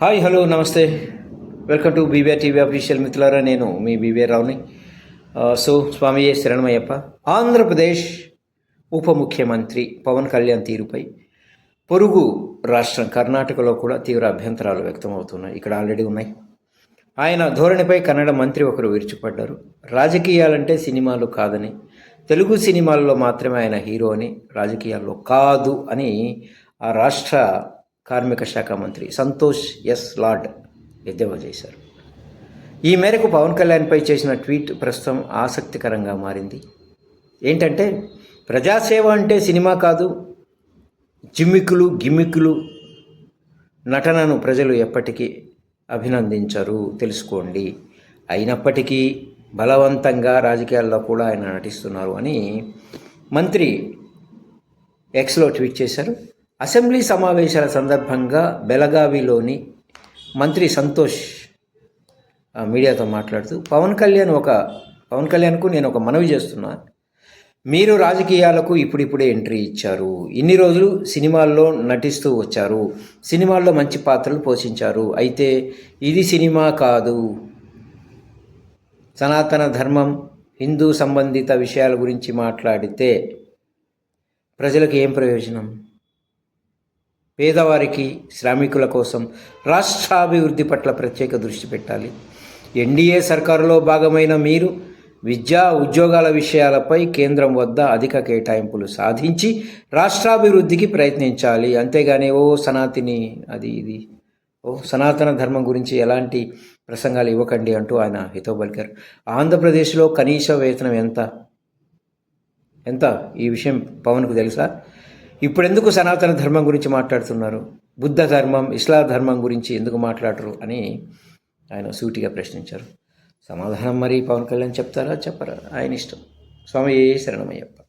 Hi hello నమస్తే. Welcome to BBR TV official మిత్రులారా నేను మీ బీబీఆర్ రావుని. సో స్వామి శరణమయ్యప్ప. ఆంధ్రప్రదేశ్ ఉప ముఖ్యమంత్రి పవన్ కళ్యాణ్ తీరుపై పొరుగు రాష్ట్రం కర్ణాటకలో కూడా తీవ్ర అభ్యంతరాలు వ్యక్తమవుతున్నాయి. ఇక్కడ ఆల్రెడీ ఉన్నాయి. ఆయన ధోరణిపై కన్నడ మంత్రి ఒకరు విరుచుపడ్డారు రాజకీయాలంటే సినిమాలు కాదని తెలుగు సినిమాల్లో మాత్రమే ఆయన హీరో అని రాజకీయాల్లో కాదు అని ఆ రాష్ట్ర కార్మిక శాఖ మంత్రి సంతోష్ ఎస్ లార్డ్ ఎద్దేవా చేశారు. ఈ మేరకు పవన్ కళ్యాణ్పై చేసిన ట్వీట్ ప్రస్తుతం ఆసక్తికరంగా మారింది. ఏంటంటే ప్రజాసేవ అంటే సినిమా కాదు జిమ్మిక్కులు గిమ్మిక్కులు నటనను ప్రజలు ఎప్పటికీ అభినందించరు. తెలుసుకోండి. అయినప్పటికీ బలవంతంగా రాజకీయాల్లో కూడా ఆయన నటిస్తున్నారు అని మంత్రి ఎక్స్లో ట్వీట్ చేశారు. అసెంబ్లీ సమావేశాల సందర్భంగా బెలగావిలోని మంత్రి సంతోష్ ఆ, మీడియాతో మాట్లాడుతూ పవన్ కళ్యాణ్ ఒక పవన్ కళ్యాణ్కు నేను ఒక మనవి చేస్తున్నా. మీరు రాజకీయాలకు ఇప్పుడిప్పుడే ఎంట్రీ ఇచ్చారు. ఇన్ని రోజులు సినిమాల్లో నటిస్తూ వచ్చారు. సినిమాల్లో మంచి పాత్రలు పోషించారు. అయితే ఇది సినిమా కాదు. సనాతన ధర్మం హిందూ సంబంధిత విషయాల గురించి మాట్లాడితే ప్రజలకు ఏం ప్రయోజనం? పేదవారికి శ్రామికుల కోసం రాష్ట్రాభివృద్ధి పట్ల ప్రత్యేక దృష్టి పెట్టాలి. ఎన్డీఏ సర్కారులో భాగమైన మీరు విద్యా ఉద్యోగాల విషయాలపై కేంద్రం వద్ద అధిక కేటాయింపులు సాధించి రాష్ట్రాభివృద్ధికి ప్రయత్నించాలి. అంతేగాని ఓ సనాతిని అది ఇది ఓ సనాతన ధర్మం గురించి ఎలాంటి ప్రసంగాలు ఇవ్వకండి అంటూ ఆయన హితవు పలికారు. ఆంధ్రప్రదేశ్లో కనీస వేతనం ఎంత? ఎంత? ఈ విషయం పవన్కు తెలుసా? ఇప్పుడు ఎందుకు సనాతన ధర్మం గురించి మాట్లాడుతున్నారు? బుద్ధ ధర్మం ఇస్లాం ధర్మం గురించి ఎందుకు మాట్లాడరు అని ఆయన సూటిగా ప్రశ్నించారు. సమాధానం మరి పవన్ కళ్యాణ్ చెప్తారా? చెప్పరా? ఆయన ఇష్టం. స్వామి శరణమయ్యప్ప.